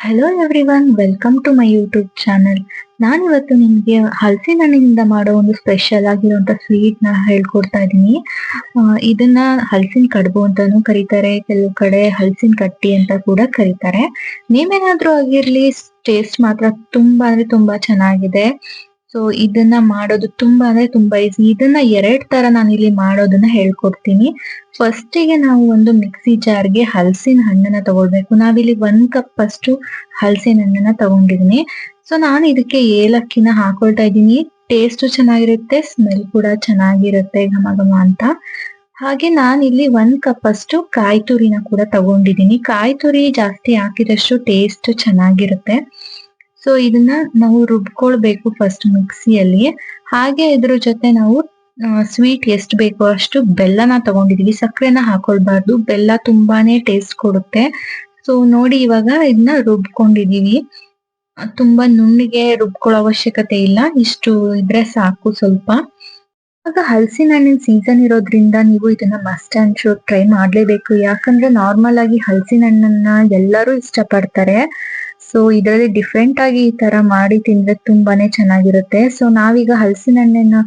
Hello everyone welcome to my YouTube channel ನಾನಿವತ್ತು ನಿಮಗೆ ಹಲಸಿನ ಹಣ್ಣಿನಿಂದ ಮಾಡೋ ಒಂದು ಸ್ಪೆಷಲ್ ಆಗಿರುವಂತ ಸ್ವೀಟ್ನ ಹೇಳ್ಕೊಡ್ತಾ ಇದ್ದೀನಿ. ಇದನ್ನ ಹಲಸಿನ ಕಡುಬು ಅಂತಾನೂ ಕರೀತಾರೆ. ಕೆಲವು ಕಡೆ ಹಲಸಿನ ಕಟ್ಟಿ ಅಂತ ಕೂಡ ಕರೀತಾರೆ. ನೀವೇನಾದ್ರೂ ಆಗಿರ್ಲಿ ಟೇಸ್ಟ್ ಮಾತ್ರ ತುಂಬಾ ಅಂದ್ರೆ ತುಂಬಾ ಚೆನ್ನಾಗಿದೆ. ಸೊ ಇದನ್ನ ಮಾಡೋದು ತುಂಬಾ ಅಂದ್ರೆ ತುಂಬಾ ಈಸಿ ಇದನ್ನ ಎರಡ್ ತರ ನಾನು ಇಲ್ಲಿ ಮಾಡೋದನ್ನ ಹೇಳ್ಕೊಡ್ತೀನಿ. ಫಸ್ಟಿಗೆ ನಾವು ಒಂದು ಮಿಕ್ಸಿ ಜಾರ್ಗೆ ಹಲಸಿನ ಹಣ್ಣನ್ನ ತಗೊಳ್ಬೇಕು. ನಾವಿಲ್ಲಿ ಒಂದ್ ಕಪ್ ಅಷ್ಟು ಹಲಸಿನ ಹಣ್ಣನ್ನ ತಗೊಂಡಿದೀನಿ. ಸೊ ನಾನು ಇದಕ್ಕೆ ಏಲಕ್ಕಿನ ಹಾಕೊಳ್ತಾ ಇದ್ದೀನಿ. ಟೇಸ್ಟ್ ಚೆನ್ನಾಗಿರುತ್ತೆ ಸ್ಮೆಲ್ ಕೂಡ ಚೆನ್ನಾಗಿರುತ್ತೆ ಘಮ ಘಮ ಅಂತ. ಹಾಗೆ ನಾನು ಇಲ್ಲಿ ಒಂದ್ ಕಪ್ ಅಷ್ಟು ಕಾಯಿ ತುರಿನ ಕೂಡ ತಗೊಂಡಿದ್ದೀನಿ ಕಾಯಿ ತುರಿ ಜಾಸ್ತಿ ಹಾಕಿದಷ್ಟು ಟೇಸ್ಟ್ ಚೆನ್ನಾಗಿರುತ್ತೆ. ಸೊ ಇದನ್ನ ನಾವು ರುಬ್ಕೊಳ್ಬೇಕು ಫಸ್ಟ್ ಮಿಕ್ಸಿಯಲ್ಲಿ. ಹಾಗೆ ಇದ್ರ ಜೊತೆ ನಾವು ಸ್ವೀಟ್ ಎಷ್ಟು ಬೇಕೋ ಅಷ್ಟು ಬೆಲ್ಲನ ತಗೊಂಡಿದೀವಿ. ಸಕ್ಕರೆನ ಹಾಕೊಳ್ಬಾರ್ದು. ಬೆಲ್ಲ ತುಂಬಾನೇ ಟೇಸ್ಟ್ ಕೊಡುತ್ತೆ. ಸೊ ನೋಡಿ ಇವಾಗ ಇದನ್ನ ರುಬ್ಕೊಂಡಿದೀವಿ. ತುಂಬಾ ನುಣ್ಣಿಗೆ ರುಬ್ಕೊಳ್ಳೋ ಅವಶ್ಯಕತೆ ಇಲ್ಲ. ಇಷ್ಟು ಇದ್ರೆ ಸಾಕು ಸ್ವಲ್ಪ. ಆಗ ಹಲಸಿನ ಹಣ್ಣಿನ ಸೀಸನ್ ಇರೋದ್ರಿಂದ ನೀವು ಇದನ್ನ ಮಸ್ಟ್ ಅಂಡ್ ಶೂರ್ ಟ್ರೈ ಮಾಡ್ಲೇಬೇಕು. ಯಾಕಂದ್ರೆ ನಾರ್ಮಲ್ ಆಗಿ ಹಲಸಿನ ಹಣ್ಣನ್ನ ಎಲ್ಲರೂ ಇಷ್ಟಪಡ್ತಾರೆ. ಸೊ ಇದರಲ್ಲಿ ಡಿಫ್ರೆಂಟ್ ಆಗಿ ಈ ತರ ಮಾಡಿ ತಿಂದ್ರೆ ತುಂಬಾನೇ ಚೆನ್ನಾಗಿರುತ್ತೆ. ಸೊ ನಾವೀಗ ಹಲಸಿನ ಹಣ್ಣನ್ನ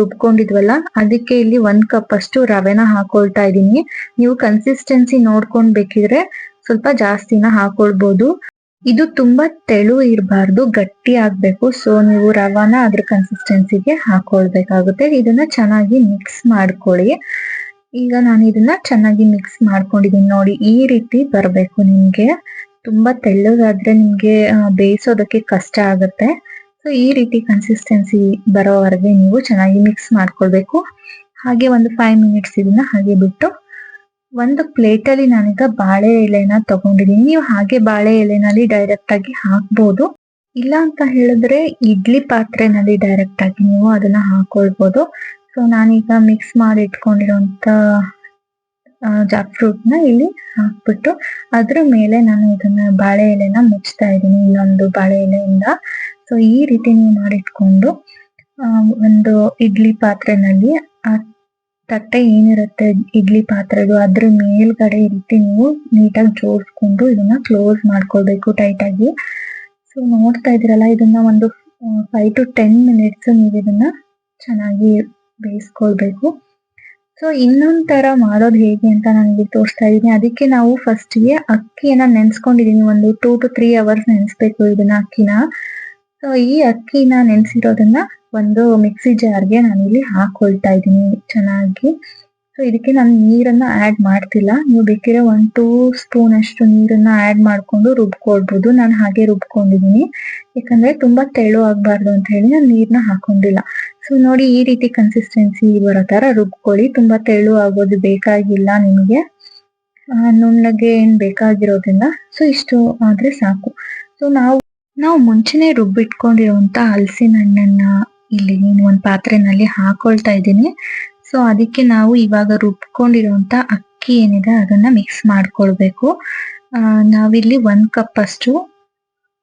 ರುಬ್ಕೊಂಡಿದ್ವಲ್ಲ, ಅದಕ್ಕೆ ಇಲ್ಲಿ ಒಂದ್ ಕಪ್ ಅಷ್ಟು ರವೆನ ಹಾಕೊಳ್ತಾ ಇದೀನಿ ನೀವು ಕನ್ಸಿಸ್ಟೆನ್ಸಿ ನೋಡ್ಕೊಂಡ್ ಬೇಕಿದ್ರೆ ಸ್ವಲ್ಪ ಜಾಸ್ತಿನ ಹಾಕೊಳ್ಬಹುದು ಇದು ತುಂಬಾ ತೆಳು ಇರಬಾರ್ದು, ಗಟ್ಟಿ ಆಗ್ಬೇಕು. ಸೊ ನೀವು ರವಾನ ಅದ್ರ ಕನ್ಸಿಸ್ಟೆನ್ಸಿಗೆ ಹಾಕೊಳ್ಬೇಕಾಗುತ್ತೆ. ಇದನ್ನ ಚೆನ್ನಾಗಿ ಮಿಕ್ಸ್ ಮಾಡ್ಕೊಳ್ಳಿ. ಈಗ ನಾನು ಇದನ್ನ ಚೆನ್ನಾಗಿ ಮಿಕ್ಸ್ ಮಾಡ್ಕೊಂಡಿದೀನಿ ನೋಡಿ, ಈ ರೀತಿ ಬರ್ಬೇಕು ನಿಮ್ಗೆ. ತುಂಬಾ ತೆಳ್ಳಗಾದ್ರೆ ನಿಮ್ಗೆ ಬೇಯಿಸೋದಕ್ಕೆ ಕಷ್ಟ ಆಗುತ್ತೆ. ಸೊ ಈ ರೀತಿ ಕನ್ಸಿಸ್ಟೆನ್ಸಿ ಬರೋವರೆಗೆ ನೀವು ಚೆನ್ನಾಗಿ ಮಿಕ್ಸ್ ಮಾಡ್ಕೊಳ್ಬೇಕು. ಹಾಗೆ ಒಂದು ಫೈವ್ ಮಿನಿಟ್ಸ್ ಇದನ್ನ ಹಾಗೆ ಬಿಟ್ಟು, ಒಂದು ಪ್ಲೇಟ್ ಅಲ್ಲಿ ನಾನೀಗ ಬಾಳೆ ಎಲೆನ ತಗೊಂಡಿದ್ದೀನಿ ನೀವು ಹಾಗೆ ಬಾಳೆ ಎಲೆನಲ್ಲಿ ಡೈರೆಕ್ಟ್ ಆಗಿ ಹಾಕ್ಬೋದು. ಇಲ್ಲ ಅಂತ ಹೇಳಿದ್ರೆ ಇಡ್ಲಿ ಪಾತ್ರೆನಲ್ಲಿ ಡೈರೆಕ್ಟ್ ಆಗಿ ನೀವು ಅದನ್ನ ಹಾಕೊಳ್ಬೋದು. ಸೊ ನಾನೀಗ ಮಿಕ್ಸ್ ಮಾಡಿ ಇಟ್ಕೊಂಡಿರೋಂತ ಜಾಕ್ ಫ್ರೂಟ್ನ ಇಲ್ಲಿ ಹಾಕ್ಬಿಟ್ಟು ಅದ್ರ ಮೇಲೆ ನಾನು ಇದನ್ನ ಬಾಳೆ ಎಲೆನ ಮುಚ್ತಾ ಇದ್ದೀನಿ ಇನ್ನೊಂದು ಬಾಳೆ ಎಲೆಯಿಂದ. ಸೊ ಈ ರೀತಿ ನೀವು ಮಾಡಿಟ್ಕೊಂಡು ಒಂದು ಇಡ್ಲಿ ಪಾತ್ರೆನಲ್ಲಿ ಆ ತಟ್ಟೆ ಏನಿರುತ್ತೆ ಇಡ್ಲಿ ಪಾತ್ರೆದು, ಅದ್ರ ಮೇಲ್ಗಡೆ ಈ ರೀತಿ ನೀವು ನೀಟಾಗಿ ಜೋಡಿಸ್ಕೊಂಡು ಇದನ್ನ ಕ್ಲೋಸ್ ಮಾಡ್ಕೊಳ್ಬೇಕು ಟೈಟ್ ಆಗಿ ಸೊ ನೋಡ್ತಾ ಇದೀರಲ್ಲ ಇದನ್ನ ಒಂದು ಫೈವ್ ಟು ಟೆನ್ ಮಿನಿಟ್ಸ್ ನೀವು ಇದನ್ನ ಚೆನ್ನಾಗಿ ಬೇಯಿಸ್ಕೊಳ್ಬೇಕು. ಸೊ ಇನ್ನೊಂದ್ ತರ ಮಾಡೋದು ಹೇಗೆ ಅಂತ ನನಗೆ ತೋರಿಸ್ತಾ ಇದೀನಿ ಅದಕ್ಕೆ ನಾವು ಫಸ್ಟ್ಗೆ ಅಕ್ಕಿಯನ್ನ ನೆನ್ಸ್ಕೊಂಡಿದೀನಿ. ಒಂದು ಟೂ ಟು ತ್ರೀ ಅವರ್ಸ್ ನೆನೆಸ್ಬೇಕು ಇದನ್ನ ಅಕ್ಕಿನ. ಸೊ ಈ ಅಕ್ಕಿನ ನೆನ್ಸಿರೋದನ್ನ ಒಂದು ಮಿಕ್ಸಿ ಜಾರ್ಗೆ ನಾನಿಲ್ಲಿ ಹಾಕೊಳ್ತಾ ಇದ್ದೀನಿ ಚೆನ್ನಾಗಿ. ಸೊ ಇದಕ್ಕೆ ನಾನು ನೀರನ್ನ ಆಡ್ ಮಾಡ್ತಿಲ್ಲ. ನೀವು ಬೇಕಿದ್ರೆ ಒನ್ ಟೂ ಸ್ಪೂನ್ ಅಷ್ಟು ನೀರನ್ನ ಆಡ್ ಮಾಡ್ಕೊಂಡು ರುಬ್ಕೊಳ್ಬಹುದು ನಾನು ಹಾಗೆ ರುಬ್ಕೊಂಡಿದೀನಿ. ಯಾಕಂದ್ರೆ ತುಂಬಾ ತೆಳು ಆಗ್ಬಾರ್ದು ಅಂತ ಹೇಳಿ ನಾನು ನೀರ್ನ ಹಾಕೊಂಡಿಲ್ಲ. ಸೊ ನೋಡಿ ಈ ರೀತಿ ಕನ್ಸಿಸ್ಟೆನ್ಸಿ ಬರೋ ತರ ರುಬ್ಕೊಳ್ಳಿ. ತುಂಬಾ ತೆಳು ಆಗೋದು ಬೇಕಾಗಿಲ್ಲ ನಿಮಗೆ. ನುಣ್ಣಗೆ ಏನ್ ಬೇಕಾಗಿರೋದಿಲ್ಲ ಸೊ ಇಷ್ಟು ಆದ್ರೆ ಸಾಕು. ಸೊ ನಾವು ನಾವು ಮುಂಚೆನೆ ರುಬ್ಬಿಟ್ಕೊಂಡಿರುವಂತ ಹಲಸಿನ ಹಣ್ಣನ್ನ ಇಲ್ಲಿ ಒಂದ್ ಪಾತ್ರೆನಲ್ಲಿ ಹಾಕೊಳ್ತಾ ಇದ್ದೀನಿ. ಸೊ ಅದಕ್ಕೆ ನಾವು ಇವಾಗ ರುಬ್ಕೊಂಡಿರುವಂತ ಅಕ್ಕಿ ಏನಿದೆ, ಅದನ್ನ ಮಿಕ್ಸ್ ಮಾಡ್ಕೊಳ್ಬೇಕು. ನಾವಿಲ್ಲಿ ಒಂದ್ ಕಪ್ ಅಷ್ಟು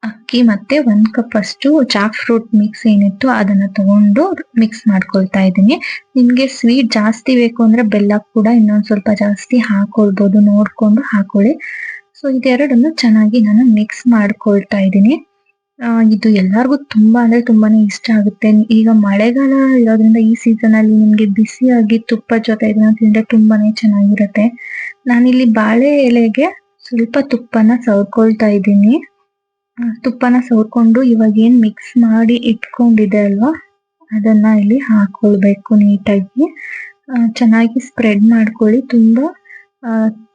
ಅಕ್ಕಿ ಮತ್ತೆ ಒಂದ್ ಕಪ್ ಅಷ್ಟು ಜಾಕ್ ಫ್ರೂಟ್ ಮಿಕ್ಸ್ ಏನಿತ್ತು ಅದನ್ನ ತಗೊಂಡು ಮಿಕ್ಸ್ ಮಾಡ್ಕೊಳ್ತಾ ಇದ್ದೀನಿ. ನಿಮ್ಗೆ ಸ್ವೀಟ್ ಜಾಸ್ತಿ ಬೇಕು ಅಂದ್ರೆ ಬೆಲ್ಲ ಕೂಡ ಇನ್ನೊಂದ್ ಸ್ವಲ್ಪ ಜಾಸ್ತಿ ಹಾಕೊಳ್ಬಹುದು ನೋಡ್ಕೊಂಡು ಹಾಕೊಳ್ಳಿ. ಸೊ ಇದೆರಡನ್ನು ಚೆನ್ನಾಗಿ ನಾನು ಮಿಕ್ಸ್ ಮಾಡ್ಕೊಳ್ತಾ ಇದ್ದೀನಿ. ಆ, ಇದು ಎಲ್ಲರಿಗೂ ತುಂಬಾ ಅಂದ್ರೆ ತುಂಬಾನೇ ಇಷ್ಟ ಆಗುತ್ತೆ. ಈಗ ಮಳೆಗಾಲ ಇರೋದ್ರಿಂದ ಈ ಸೀಸನ್ ಅಲ್ಲಿ ನಿಮ್ಗೆ ಬಿಸಿಯಾಗಿ ತುಪ್ಪ ಜೊತೆ ಇದನ್ನ ತಿಂದ್ರೆ ತುಂಬಾನೇ ಚೆನ್ನಾಗಿರುತ್ತೆ. ನಾನಿಲ್ಲಿ ಬಾಳೆ ಎಲೆಗೆ ಸ್ವಲ್ಪ ತುಪ್ಪನ ಸವರ್ಕೊಳ್ತಾ ಇದ್ದೀನಿ. ತುಪ್ಪನ ಸವರ್ಕೊಂಡು ಇವಾಗ ಏನ್ ಮಿಕ್ಸ್ ಮಾಡಿ ಇಟ್ಕೊಂಡಿದೆ ಅಲ್ವಾ ಅದನ್ನ ಇಲ್ಲಿ ಹಾಕೊಳ್ಬೇಕು ನೀಟಾಗಿ. ಚೆನ್ನಾಗಿ ಸ್ಪ್ರೆಡ್ ಮಾಡ್ಕೊಳ್ಳಿ. ತುಂಬಾ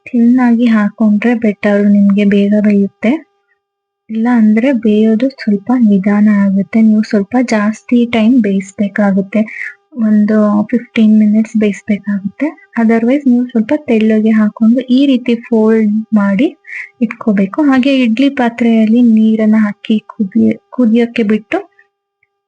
ಥಿನ್ ಆಗಿ ಹಾಕೊಂಡ್ರೆ ಬೆಟರ್ ನಿಮ್ಗೆ ಬೇಗ ಬೇಯುತ್ತೆ. ಇಲ್ಲ ಅಂದ್ರೆ ಬೇಯೋದು ಸ್ವಲ್ಪ ನಿಧಾನ ಆಗುತ್ತೆ. ನೀವು ಸ್ವಲ್ಪ ಜಾಸ್ತಿ ಟೈಮ್ ಬೇಯಿಸ್ಬೇಕಾಗುತ್ತೆ. ಒಂದು ಫಿಫ್ಟೀನ್ ಮಿನಿಟ್ಸ್ ಬೇಯಿಸ್ಬೇಕಾಗುತ್ತೆ. ಅದರ್ವೈಸ್ ನೀವು ಸ್ವಲ್ಪ ತೆಳ್ಳಗೆ ಹಾಕೊಂಡು ಈ ರೀತಿ ಫೋಲ್ಡ್ ಮಾಡಿ ಇಟ್ಕೋಬೇಕು. ಹಾಗೆ ಇಡ್ಲಿ ಪಾತ್ರೆಯಲ್ಲಿ ನೀರನ್ನ ಹಾಕಿ ಕುದಿಯ ಕುದಿಯೋಕ್ಕೆ ಬಿಟ್ಟು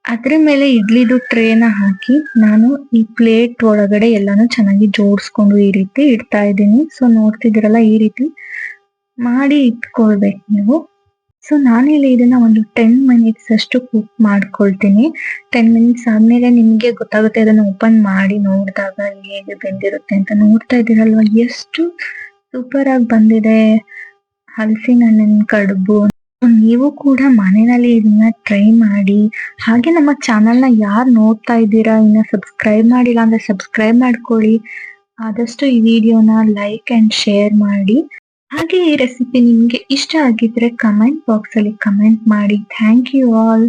ಅದ್ರ ಮೇಲೆ ಇಡ್ಲಿದು ಟ್ರೇನ ಹಾಕಿ ನಾನು ಈ ಪ್ಲೇಟ್ ಒಳಗಡೆ ಎಲ್ಲಾನು ಚೆನ್ನಾಗಿ ಜೋಡಿಸ್ಕೊಂಡು ಈ ರೀತಿ ಇಡ್ತಾ ಇದ್ದೀನಿ. ಸೊ ನೋಡ್ತಿದ್ದೀರಲ್ಲ ಈ ರೀತಿ ಮಾಡಿ ಇಟ್ಕೊಳ್ಬೇಕು ನೀವು. ಸೊ ನಾನಿಲ್ಲಿ ಇದನ್ನ ಒಂದು ಟೆನ್ ಮಿನಿಟ್ಸ್ ಅಷ್ಟು ಕುಕ್ ಮಾಡ್ಕೊಳ್ತೀನಿ. ಟೆನ್ ಮಿನಿಟ್ಸ್ ಆದ್ಮೇಲೆ ನಿಮ್ಗೆ ಗೊತ್ತಾಗುತ್ತೆ ಅದನ್ನ ಓಪನ್ ಮಾಡಿ ನೋಡಿದಾಗ ಹೇಗೆ ಬೆಂದಿರುತ್ತೆ ಅಂತ ನೋಡ್ತಾ ಇದ್ದೀರಲ್ವಾ? ಎಷ್ಟು ಸೂಪರ್ ಆಗಿ ಬಂದಿದೆ. ಹಲಸಿನ ಹಣ್ಣಿನ ಕಡುಬು. ನೀವು ಕೂಡ ಮನೆಯಲ್ಲಿ ಇದನ್ನ ಟ್ರೈ ಮಾಡಿ. ಹಾಗೆ ನಮ್ಮ ಚಾನೆಲ್ನ ಯಾರು ನೋಡ್ತಾ ಇದ್ದೀರಾ, ಇನ್ನ ಸಬ್ಸ್ಕ್ರೈಬ್ ಮಾಡಿಲ್ಲ ಅಂದ್ರೆ ಸಬ್ಸ್ಕ್ರೈಬ್ ಮಾಡ್ಕೊಳ್ಳಿ. ಆದಷ್ಟು ಈ ವಿಡಿಯೋನ ಲೈಕ್ ಅಂಡ್ ಶೇರ್ ಮಾಡಿ. ಹಾಗೆ ಈ ರೆಸಿಪಿ ನಿಮ್ಗೆ ಇಷ್ಟ ಆಗಿದ್ರೆ ಕಮೆಂಟ್ ಬಾಕ್ಸ್ ಅಲ್ಲಿ ಕಮೆಂಟ್ ಮಾಡಿ. Thank you all